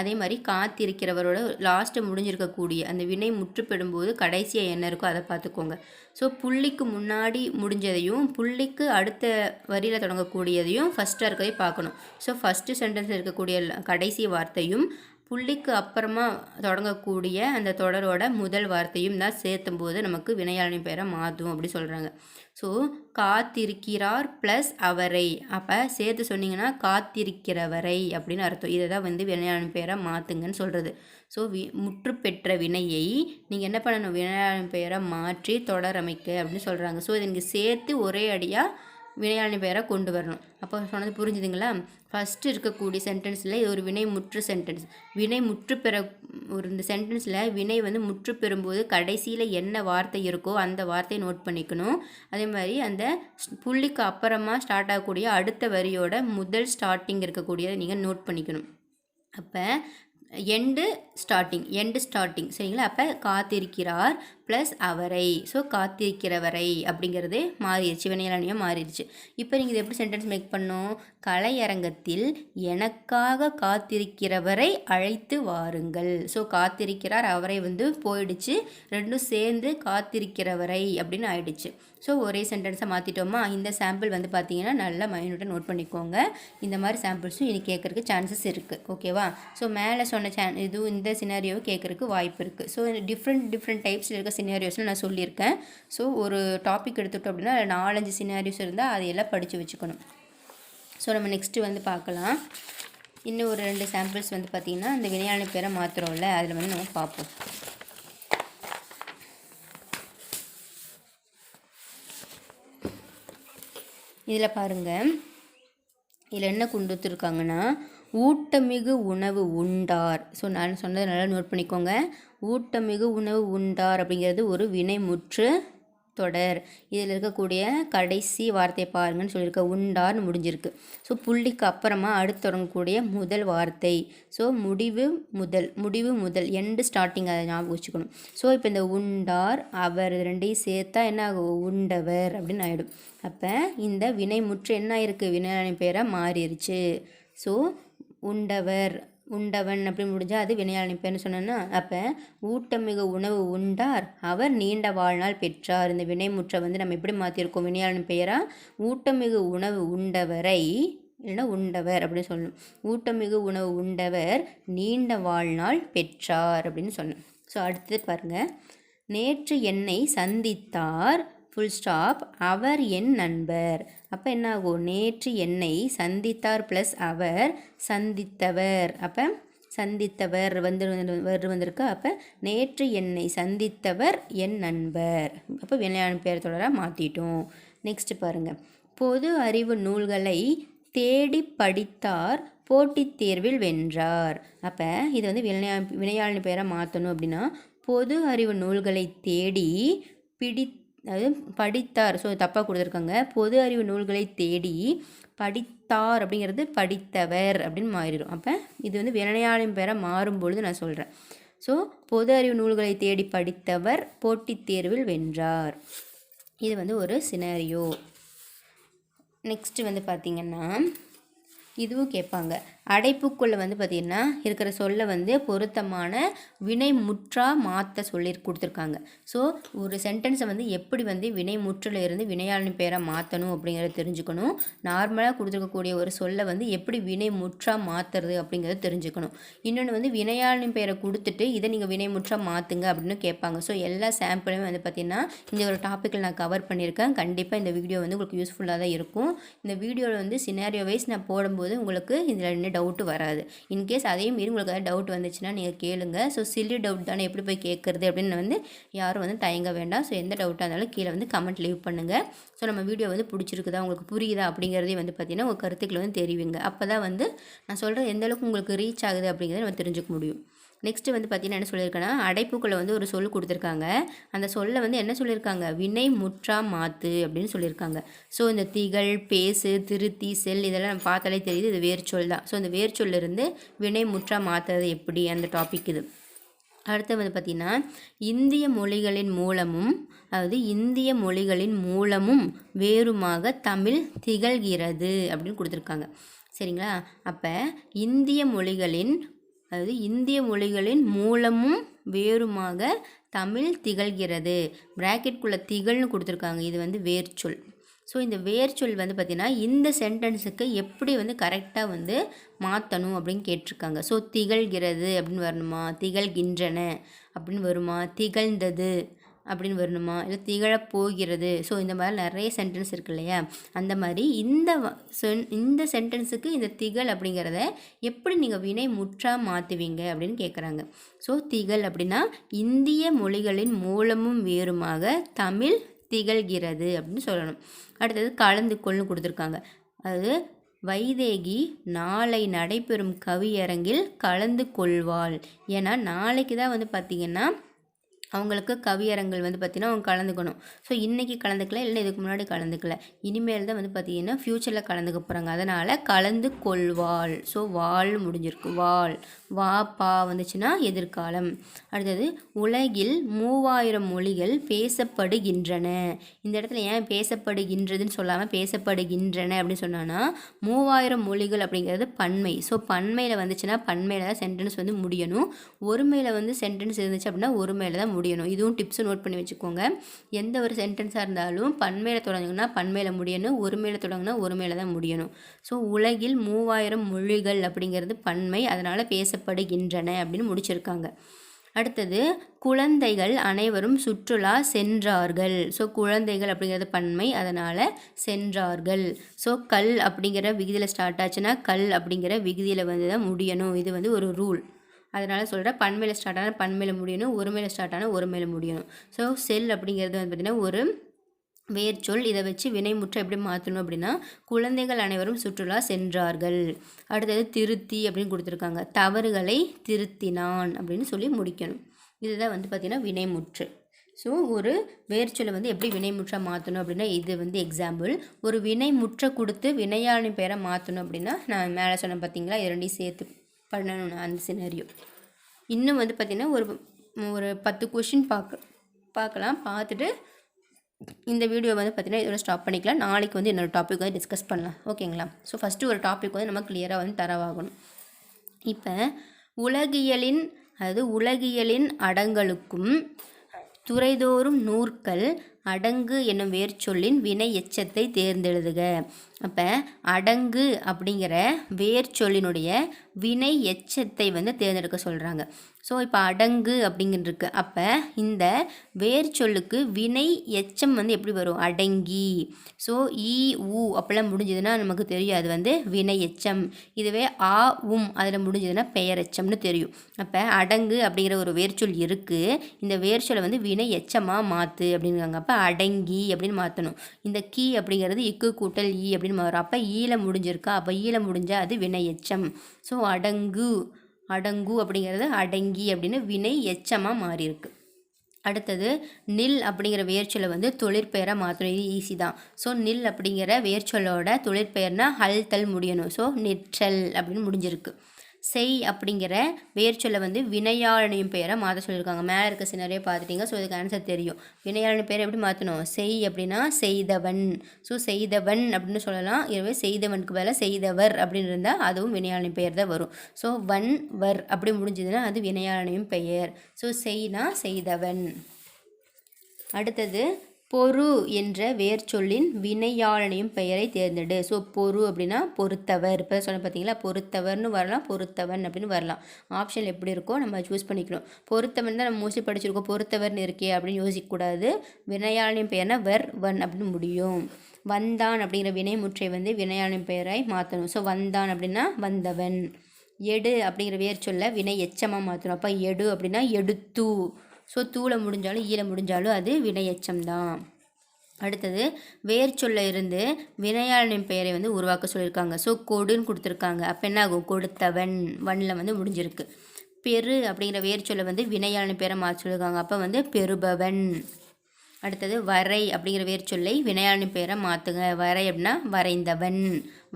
அதே மாதிரி காத்திருக்கிறவரோட லாஸ்ட்டு முடிஞ்சிருக்கக்கூடிய அந்த வினை முற்றுப்பெடும்போது கடைசியாக என்ன இருக்கோ அதை பார்த்துக்கோங்க. ஸோ புள்ளிக்கு முன்னாடி முடிஞ்சதையும் புள்ளிக்கு அடுத்த வரியில் தொடங்கக்கூடியதையும் ஃபஸ்ட்டாக இருக்கதையும் பார்க்கணும். ஸோ ஃபஸ்ட்டு சென்டென்ஸில் இருக்கக்கூடிய கடைசி வார்த்தையும் புள்ளிக்கு அப்புறமா தொடங்கக்கூடிய அந்த தொடரோட முதல் வார்த்தையும் தான் சேர்த்தும் போது நமக்கு வினையாளனி பெயரை மாற்றும் அப்படி சொல்கிறாங்க ஸோ காத்திருக்கிறார் ப்ளஸ் அவரை. அப்போ சேர்த்து சொன்னீங்கன்னா காத்திருக்கிறவரை அப்படின்னு அர்த்தம். இதை தான் வந்து வினையாளனி பெயரை மாற்றுங்கன்னு சொல்கிறது ஸோ வி முற்று பெற்ற வினையை நீங்கள் என்ன பண்ணணும்? வினையாளன் பெயரை மாற்றி தொடரமைக்க அப்படின்னு சொல்கிறாங்க ஸோ இதை நீங்கள் சேர்த்து ஒரே அடியாக வினையாளி பெயரை கொண்டு வரணும். அப்போ சொன்னது புரிஞ்சுதுங்களா? ஃபஸ்ட்டு இருக்கக்கூடிய சென்டென்ஸில் இது ஒரு வினை முற்று சென்டென்ஸ் வினை முற்று பெற ஒரு இந்த சென்டென்ஸில் வினை வந்து முற்று பெறும்போது கடைசியில் என்ன வார்த்தை இருக்கோ அந்த வார்த்தையை நோட் பண்ணிக்கணும். அதே மாதிரி அந்த புள்ளிக்கு அப்புறமா ஸ்டார்ட் ஆகக்கூடிய அடுத்த வரியோட முதல் ஸ்டார்டிங் இருக்கக்கூடியதை நீங்கள் நோட் பண்ணிக்கணும். அப்போ எண்டு ஸ்டார்டிங் எண்டு ஸ்டார்டிங் சரிங்களா? அப்போ காத்திருக்கிறார். ப்ளஸ் அவரை. ஸோ காத்திருக்கிறவரை அப்படிங்கிறது மாறிடுச்சு. வினையலனியாக மாறிடுச்சு. இப்போ நீங்கள் இது எப்படி சென்டென்ஸ் மேக் பண்ணோம் கலையரங்கத்தில் எனக்காக காத்திருக்கிறவரை அழைத்து வாருங்கள். ஸோ காத்திருக்கிறார். அவரை வந்து போயிடுச்சு. ரெண்டும் சேர்ந்து காத்திருக்கிறவரை அப்படின்னு ஆயிடுச்சு. ஸோ ஒரே சென்டென்ஸை மாற்றிட்டோமா இந்த சாம்பிள் வந்து பார்த்தீங்கன்னா நல்லா மைனூட்டாக நோட் பண்ணிக்கோங்க. இந்த மாதிரி சாம்பிள்ஸும் இனி கேட்கறக்கு சான்சஸ் இருக்குது ஓகேவா ஸோ மேலே சொன்ன சே இதுவும் இந்த சினாரியோ கேட்குறதுக்கு வாய்ப்பு இருக்குது ஸோ டிஃப்ரெண்ட் டிஃப்ரெண்ட் டைப்ஸில் இருக்க சினாரியோஸ்னு நான் சொல்லியிருக்கேன். ஸோ ஒரு டாபிக் எடுத்துட்டோம் அப்படின்னா நாலஞ்சு சினாரியோஸ் இருந்தால் அதையெல்லாம் படித்து வச்சுக்கணும். ஸோ நம்ம நெக்ஸ்ட்டு வந்து பார்க்கலாம். இன்னும் ஒரு ரெண்டு சாம்பிள்ஸ் வந்து பார்த்திங்கன்னா இந்த வினையான பேரை மாத்திரம்ல அதில் வந்து நம்ம பார்ப்போம். இதில் பாருங்கள் இதில் என்ன கொண்டு வந்துருக்காங்கன்னா ஊட்டமிகு உணவு உண்டார். ஸோ நான் சொன்னதை நல்லா நோட் பண்ணிக்கோங்க. ஊட்டமிகு உணவு உண்டார் அப்படிங்கிறது ஒரு வினைமுற்று தொடர். இதில் இருக்கக்கூடிய கடைசி வார்த்தையை பாருங்கன்னு சொல்லியிருக்க. உண்டார்னு முடிஞ்சிருக்கு. ஸோ புள்ளிக்கு அப்புறமா அடுத்து தொடங்கக்கூடிய முதல் வார்த்தை. ஸோ முடிவு முதல் முடிவு முதல் எண்டு ஸ்டார்டிங் அதை ஞாபகம் வச்சுக்கணும். ஸோ இப்போ இந்த உண்டார் அவர் ரெண்டையும் சேர்த்தா என்ன ஆகும்? உண்டவர் அப்படின்னு ஆகிடும் அப்போ இந்த வினைமுற்று என்ன ஆயிருக்கு? வினை பேராக மாறிடுச்சு ஸோ உண்டவர் உண்டவன் அப்படி முடிஞ்சால் அது வினையாளி பேர்னு சொன்னேன்னா அப்போ ஊட்டமிகு உணவு உண்டார் அவர் நீண்ட வாழ்நாள் பெற்றார். இந்த வினைமுற்றை வந்து நம்ம எப்படி மாற்றிருக்கோம் வினையாளன் பெயராக ஊட்டமிகு உணவு உண்டவரை இல்லைன்னா உண்டவர் அப்படின்னு சொல்லணும். ஊட்டமிகு உணவு உண்டவர் நீண்ட வாழ்நாள் பெற்றார் அப்படின்னு சொன்னேன். ஸோ அடுத்தது பாருங்கள் நேற்று என்னை சந்தித்தார் ஃபுல் ஸ்டாப் அவர் என் நண்பர். அப்போ என்ன ஆகும் நேற்று என்னை சந்தித்தார் ப்ளஸ் அவர் சந்தித்தவர். அப்போ சந்தித்தவர் வந்து வர் வந்திருக்கு. அப்போ நேற்று என்னை சந்தித்தவர் என் நண்பர். அப்போ விளையாடு பேர் தொடராக மாற்றிட்டோம் நெக்ஸ்ட்டு பாருங்கள் பொது அறிவு நூல்களை தேடி படித்தார் போட்டித் தேர்வில் வென்றார். அப்போ இது வந்து வினையா வினையாளின் பேரை மாற்றணும் அப்படின்னா பொது அறிவு நூல்களை தேடி பிடி அதாவது படித்தார். ஸோ தப்பாக கொடுத்துருக்காங்க. பொது அறிவு நூல்களை தேடி படித்தார் அப்படிங்கிறது படித்தவர் அப்படின்னு மாறிடும். அப்போ இது வந்து வினையாளம் பெற மாறும் பொழுது நான் சொல்கிறேன் ஸோ பொது அறிவு நூல்களை தேடி படித்தவர் போட்டித் தேர்வில் வென்றார். இது வந்து ஒரு சினாரியோ நெக்ஸ்ட்டு வந்து பார்த்திங்கன்னா இதுவும் கேட்பாங்க. அடைப்புக்குள்ளே வந்து பார்த்திங்கன்னா இருக்கிற சொல்லை வந்து பொருத்தமான வினைமுற்றா மாற்ற சொல்லி கொடுத்துருக்காங்க. ஸோ ஒரு சென்டென்ஸை வந்து எப்படி வந்து வினைமுற்றில் இருந்து வினையாளின் பேரை மாற்றணும் அப்படிங்கிறத தெரிஞ்சுக்கணும். நார்மலாக கொடுத்துருக்கக்கூடிய ஒரு சொல்லை வந்து எப்படி வினை முற்றா மாற்றுறது அப்படிங்கிறத தெரிஞ்சுக்கணும். இன்னொன்று வந்து வினையாளின் பேரை கொடுத்துட்டு இதை நீங்கள் வினைமுற்றா மாற்றுங்க அப்படின்னு கேட்பாங்க. ஸோ எல்லா சாம்பிளுமே வந்து பார்த்திங்கன்னா இந்த ஒரு டாப்பிக்கில் நான் கவர் பண்ணியிருக்கேன். கண்டிப்பாக இந்த வீடியோ வந்து உங்களுக்கு யூஸ்ஃபுல்லாக தான் இருக்கும். இந்த வீடியோவில் வந்து சினாரியோ வைஸ் நான் போடும்போது உங்களுக்கு இதில் டவுட்டு வராது. இன்கேஸ் அதையும் மீறி உங்களுக்கு ஏதாவது டவுட் வந்துச்சுன்னா நீங்கள் கேளுங்க. ஸோ சில்லி டவுட் தானே? எப்படி போய் கேட்குறது அப்படின்னு வந்து யாரும் வந்து தயங்க வேண்டாம். ஸோ எந்த டவுட்டாக இருந்தாலும் கீழே வந்து கமெண்ட் லீவ் பண்ணுங்கள் ஸோ நம்ம வீடியோ வந்து பிடிச்சிருக்குதா? உங்களுக்கு புரியுதா? அப்படிங்கிறதே வந்து பார்த்திங்கன்னா உங்கள் கருத்துக்களை வந்து தெரிவிங்க. அப்போ தான் வந்து நான் சொல்கிறது எந்த அளவுக்கு உங்களுக்கு ரீச் ஆகுது அப்படிங்கிறத நம்ம தெரிஞ்சுக்க முடியும். நெக்ஸ்ட்டு வந்து பார்த்திங்கன்னா என்ன சொல்லியிருக்கேன்னா அடைப்புக்குள்ளே வந்து ஒரு சொல் கொடுத்துருக்காங்க. அந்த சொல்லை வந்து என்ன சொல்லியிருக்காங்க? வினை முற்றா மாத்து அப்படின்னு சொல்லியிருக்காங்க. ஸோ இந்த திகழ் பேசு திருத்தி செல் இதெல்லாம் நம்ம பார்த்தாலே தெரியுது. இது வேர்ச்சொல் தான். ஸோ இந்த வேர்ச்சொல்லிருந்து வினை முற்றா மாற்றுறது எப்படி? அந்த டாபிக் இது. அடுத்து வந்து பார்த்திங்கன்னா இந்திய மொழிகளின் மூலமும் அதாவது இந்திய மொழிகளின் மூலமும் வேறுமாக தமிழ் திகழ்கிறது அப்படின்னு கொடுத்துருக்காங்க. சரிங்களா? அப்போ இந்திய மொழிகளின் அதாவது இந்திய மொழிகளின் மூலமும் வேறுமாக தமிழ் திகழ்கிறது. ப்ராக்கெட்குள்ளே திகழ்னு கொடுத்துருக்காங்க. இது வந்து வேர்ச்சொல். ஸோ இந்த வேர்ச்சொல் வந்து பார்த்திங்கன்னா இந்த சென்டென்ஸுக்கு எப்படி வந்து கரெக்டாக வந்து மாற்றணும் அப்படின்னு கேட்டிருக்காங்க. ஸோ திகழ்கிறது அப்படின்னு வரணுமா? திகழ்கின்றன அப்படின்னு வருமா? திகழ்ந்தது. அப்படின்னு வரணுமா? இல்லை திகழப் போகிறது. ஸோ இந்த மாதிரி நிறைய சென்டென்ஸ் இருக்கு இல்லையா? அந்த மாதிரி இந்த சென் இந்த சென்டென்ஸுக்கு இந்த திகழ் அப்படிங்கிறத எப்படி நீங்கள் வினை முற்றா மாற்றுவீங்க அப்படின்னு கேட்குறாங்க ஸோ திகழ் அப்படின்னா இந்திய மொழிகளின் மூலமும் வேறுமாக தமிழ் திகழ்கிறது அப்படின்னு சொல்லணும். அடுத்தது கலந்து கொள்னு கொடுத்துருக்காங்க. அது வைதேகி நாளை நடைபெறும் கவியரங்கில் கலந்து கொள்வாள் ஏன்னா நாளைக்கு தான் வந்து பார்த்திங்கன்னா அவங்களுக்கு கவியரங்கள் வந்து பார்த்திங்கன்னா அவங்க கலந்துக்கணும். ஸோ இன்றைக்கி கலந்துக்கல இல்லை இதுக்கு முன்னாடி கலந்துக்கல. இனிமேல் தான் வந்து பார்த்திங்கன்னா ஃப்யூச்சரில் கலந்துக்க போகிறாங்க அதனால் கலந்து கொள்வாள். ஸோ வாழ் முடிஞ்சிருக்கு. வாழ் வா பா வந்துச்சுன்னா எதிர்காலம். அடுத்தது உலகில் மூவாயிரம் மொழிகள் பேசப்படுகின்றன. இந்த இடத்துல ஏன் பேசப்படுகின்றதுன்னு சொல்லாமல் பேசப்படுகின்றன அப்படின்னு சொன்னான்னா மூவாயிரம் மொழிகள் அப்படிங்கிறது பன்மை. ஸோ பன்மையில் வந்துச்சுன்னா பன்மையில் தான் சென்டென்ஸ் வந்து முடியணும். ஒருமையில் வந்து சென்டென்ஸ் இருந்துச்சு அப்படின்னா ஒருமையில் தான் முடியும் முடியணும். இதுவும் டிப்ஸு நோட் பண்ணி வச்சுக்கோங்க. எந்த ஒரு சென்டென்ஸாக இருந்தாலும் பன்மேல தொடங்குனா பன்மேல முடியணும். ஒருமையில் தொடங்குனா மேலே தான் முடியணும். ஸோ உலகில் மூவாயிரம் மொழிகள் அப்படிங்கிறது பன்மை. அதனால் பேசப்படுகின்றன அப்படின்னு முடிச்சிருக்காங்க. அடுத்தது குழந்தைகள் அனைவரும் சுற்றுலா சென்றார்கள். ஸோ குழந்தைகள் அப்படிங்கிறது பன்மை. அதனால் சென்றார்கள். ஸோ கல் அப்படிங்கிற விகுதியில் ஸ்டார்ட் ஆச்சுன்னா கல் அப்படிங்கிற விகுதியில் வந்து தான் முடியணும். இது வந்து ஒரு ரூல் அதனால் சொல்கிறேன் பன்மையில் ஸ்டார்ட் ஆனால் பன்மையில் முடியணும் ஒருமையில் ஸ்டார்ட் ஆனால் ஒருமையில் முடியணும். ஸோ செல் அப்படிங்கிறது வந்து பார்த்திங்கன்னா ஒரு வேர்ச்சொல் இதை வச்சு வினைமுற்ற எப்படி மாற்றணும் அப்படின்னா குழந்தைகள் அனைவரும் சுற்றுலா சென்றார்கள். அடுத்தது திருத்தி அப்படின்னு கொடுத்துருக்காங்க. தவறுகளை திருத்தினான் அப்படின்னு சொல்லி முடிக்கணும். இதுதான் வந்து பார்த்திங்கன்னா வினைமுற்று ஸோ ஒரு வேர்ச்சொலை வந்து எப்படி வினைமுற்ற மாற்றணும் அப்படின்னா இது வந்து எக்ஸாம்பிள் ஒரு வினைமுற்ற கொடுத்து வினையாளின் பெயரை மாற்றணும் அப்படின்னா நான் மேலே சொன்னேன் பார்த்தீங்களா இரண்டையும் சேர்த்து பண்ணணும் அந்த சினரியோ இன்னும் வந்து பார்த்திங்கன்னா ஒரு ஒரு பத்து கொஷின் பார்க்க பார்க்கலாம் பார்த்துட்டு இந்த வீடியோ வந்து பார்த்திங்கன்னா இதோட ஸ்டாப் பண்ணிக்கலாம். நாளைக்கு வந்து என்னோடய டாபிக் வந்து டிஸ்கஸ் பண்ணலாம். ஓகேங்களா ஸோ ஃபஸ்ட்டு ஒரு டாபிக் வந்து நம்ம கிளியராக வந்து தரவாகணும். இப்போ உலகியலின் அதாவது உலகியலின் அடங்கலுக்கும் துறைதோறும் நூற்கள் அடங்கு என்னும் வேர்ச்சொல்லின் வினை எச்சத்தை தேர்ந்தெழுதுக. அப்போ அடங்கு அப்படிங்கிற வேர்ச்சொல்லினுடைய வினை எச்சத்தை வந்து தேர்ந்தெடுக்க சொல்கிறாங்க ஸோ இப்போ அடங்கு அப்படிங்கிருக்கு அப்போ இந்த வேர் சொல்லுக்கு வினை எச்சம் வந்து எப்படி வரும்? அடங்கி. ஸோ ஈ ஊ அப்போல்லாம் முடிஞ்சதுன்னா நமக்கு தெரியும். அது வந்து வினை எச்சம். இதுவே ஆ உம் அதில் முடிஞ்சதுன்னா பெயரெச்சம்னு தெரியும். அப்போ அடங்கு அப்படிங்கிற ஒரு வேர்ச்சொல் இருக்குது இந்த வேர்ச்சொல்லை வந்து வினை எச்சமாக மாற்று அப்படிங்கிறாங்க அப்போ அடங்கி அப்படின்னு மாற்றணும் இந்த கீ அப்படிங்கிறது இக்கு கூட்டல் ஈ அப்படின்னு மாறும் அப்போ ஈல முடிஞ்சிருக்கா? அப்போ ஈல முடிஞ்சால் அது வினை எச்சம் ஸோ அடங்கு. அடங்கு அப்படிங்கிறது அடங்கி அப்படின்னு வினை எச்சமாக மாறியிருக்கு. அடுத்தது நில் அப்படிங்கிற வேர்ச்சொலை வந்து தொழிற்பெயராக மாற்றணும் இது ஈஸி தான். ஸோ நில் அப்படிங்கிற வேர்ச்சொல்லோட தொழிற்பெயர்னால் ஹல் தல் முடியணும். ஸோ நிற்றல் அப்படின்னு முடிஞ்சிருக்கு. செய் அப்படிங்கிற வேர்ச்சொல்லை வந்து வினையாளனையும் பெயரை மாற்ற சொல்லியிருக்காங்க. மேலே இருக்க சின்னரே பார்த்துட்டீங்க. ஸோ இதுக்கு ஆன்சர் தெரியும். வினையாளன் பெயரை எப்படி மாற்றணும் செய் அப்படின்னா செய்தவன். ஸோ செய்தவன் அப்படின்னு சொல்லலாம். எனவே செய்தவனுக்கு பதிலாக செய்தவர் அப்படின்னு இருந்தால் அதுவும் வினையாளனின் பெயர் தான் வரும். ஸோ வன் வர் அப்படி முடிஞ்சதுன்னா அது வினையாளனையும் பெயர். ஸோ செய்னா செய்தவன். அடுத்தது பொறு என்ற வேர்ச்சொல்லின் வினையாளனையும் பெயரை தேர்ந்தெடு. ஸோ பொறு அப்படின்னா பொறுத்தவர். இப்போ சொன்ன பார்த்தீங்களா பொறுத்தவர்னு வரலாம். பொறுத்தவன் அப்படின்னு வரலாம். ஆப்ஷன் எப்படி இருக்கோ நம்ம சூஸ் பண்ணிக்கணும். பொறுத்தவன் தான் நம்ம மோஸ்ட்லி படிச்சிருக்கோம். பொறுத்தவர்னு இருக்கே அப்படின்னு யோசிக்கக்கூடாது. வினையாளனின் பெயர்னா வர் வன் அப்படின்னு முடியும். வந்தான் அப்படிங்கிற வினைமுற்றை வந்து வினையாளனின் பெயராய் மாற்றணும் ஸோ வந்தான் அப்படின்னா வந்தவன். எடு அப்படிங்கிற வேர்ச்சொல்ல வினை எச்சமாக மாற்றணும் அப்போ எடு அப்படின்னா எடுத்து. ஸோ தூளை முடிஞ்சாலும் ஈழ முடிஞ்சாலும் அது வினையச்சம் தான் அடுத்தது சொல்ல இருந்து வினையாளனின் பெயரை வந்து உருவாக்க சொல்லியிருக்காங்க. ஸோ கொடுன்னு கொடுத்துருக்காங்க. அப்போ என்ன ஆகும் கொடுத்தவன். வன்னில் வந்து முடிஞ்சிருக்கு. பெரு அப்படிங்கிற வேர்ச்சொல்லை வந்து வினையாளனின் பெயரை மாற்ற சொல்லியிருக்காங்க. அப்போ வந்து பெறுபவன். அடுத்தது வரை அப்படிங்கிற வேர்ச்சொல்லை வினையாளனின் பெயரை மாற்றுங்க வரை அப்படின்னா வரைந்தவன்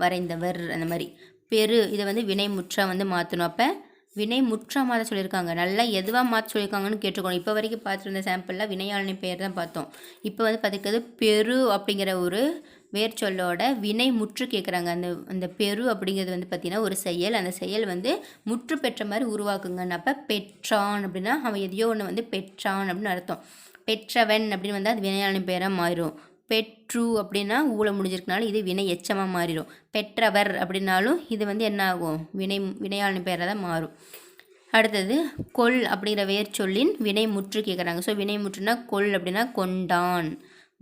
வரைந்தவர் அந்த மாதிரி. பெரு இதை வந்து வினைமுற்றா வந்து மாற்றணும் அப்போ வினை முற்றா மாற்ற சொல்லியிருக்காங்க. நல்லா எதுவாக மாற்ற சொல்லியிருக்காங்கன்னு கேட்டுக்கணும் இப்போ வரைக்கும் பார்த்துருந்த சாம்பிளில் வினையாளனை பெயர் தான் பார்த்தோம். இப்போ வந்து பார்த்துக்கிறது பெரு அப்படிங்கிற ஒரு வேர்ச்சொல்லோட வினை முற்று கேட்குறாங்க அந்த அந்த பெரு அப்படிங்கிறது வந்து பார்த்திங்கன்னா ஒரு செயல். அந்த செயல் வந்து முற்று பெற்ற மாதிரி உருவாக்குங்கன்னு அப்போ பெற்றான் அப்படின்னா அவன் எதையோ ஒன்று வந்து பெற்றான் அப்படின்னு அர்த்தம். பெற்றவன் அப்படின்னு வந்தால் அது வினையாளனின் பேராக மாறிடும் பெற்று அப்படின்னா ஊழ முடிஞ்சிருக்கனால இது வினை எச்சமாக மாறிடும் பெற்றவர் அப்படின்னாலும் இது வந்து என்ன ஆகும் வினை வினையாளன் பேராக தான் மாறும். அடுத்தது கொல் அப்படிங்கிற வேர் சொல்லின் வினை முற்று கேட்குறாங்க ஸோ வினை முற்றுனா கொல் அப்படின்னா கொண்டான்.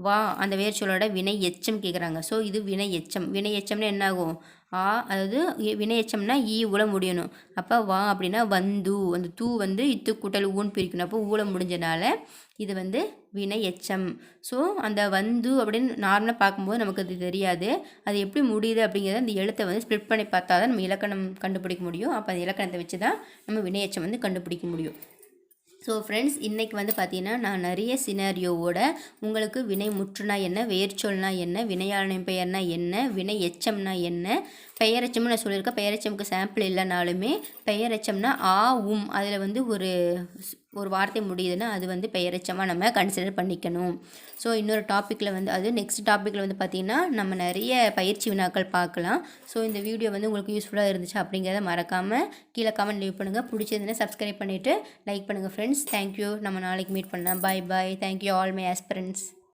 வா அந்த வேர் சொல்லோட வினை எச்சம் கேட்குறாங்க ஸோ இது வினை எச்சம். வினை எச்சம்னு என்ன ஆகும் ஆ அதாவது வினையச்சம்னா ஈ ஊல முடியணும். அப்போ வா அப்படின்னா வந்து அந்த தூ வந்து இத்து கூட்டல் ஊன் பிரிக்கணும். அப்போ ஊல முடிஞ்சனால இது வந்து வினை எச்சம் ஸோ அந்த வந்து அப்படின்னு நார்மலாக பார்க்கும்போது நமக்கு அது தெரியாது. அது எப்படி முடியுது அப்படிங்கிறத அந்த எழுத்தை வந்து ஸ்ப்ளிட் பண்ணி பார்த்தா தான் நம்ம இலக்கணம் கண்டுபிடிக்க முடியும். அப்போ அந்த இலக்கணத்தை வச்சு தான் நம்ம வினை எச்சம் வந்து கண்டுபிடிக்க முடியும். ஸோ ஃப்ரெண்ட்ஸ் இன்றைக்கி வந்து பார்த்திங்கன்னா நான் நிறைய சினாரியோவோட உங்களுக்கு வினை முற்றுனா என்ன வேர்ச்சொல்னா என்ன வினையாளனின் பெயர்னா என்ன வினை எச்சம்னா என்ன பெயரச்சம்னு நான் சொல்லியிருக்கேன். பெயரச்சமுக்கு சாம்பிள் இல்லைனாலுமே பெயரச்சம்னா ஆ உம். அதில் வந்து ஒரு ஒரு வார்த்தை முடியுதுன்னா அது வந்து பெயரச்சமாக நம்ம கன்சிடர் பண்ணிக்கணும். ஸோ இன்னொரு டாப்பிக்கில் வந்து அது நெக்ஸ்ட் டாப்பிக்கில் வந்து பார்த்திங்கன்னா நம்ம நிறைய பயிற்சி வினாக்கள் பார்க்கலாம். ஸோ இந்த வீடியோ வந்து உங்களுக்கு யூஸ்ஃபுல்லாக இருந்துச்சு அப்படிங்கிறத மறக்காமல் கீழே கமெண்ட் லீவ் பண்ணுங்கள் பிடிச்சதுன்னா சப்ஸ்கிரைப் பண்ணிவிட்டு லைக் பண்ணுங்கள் ஃப்ரெண்ட்ஸ் தேங்க்யூ நம்ம நாளைக்கு மீட் பண்ணலாம். Bye bye thank you all my aspirants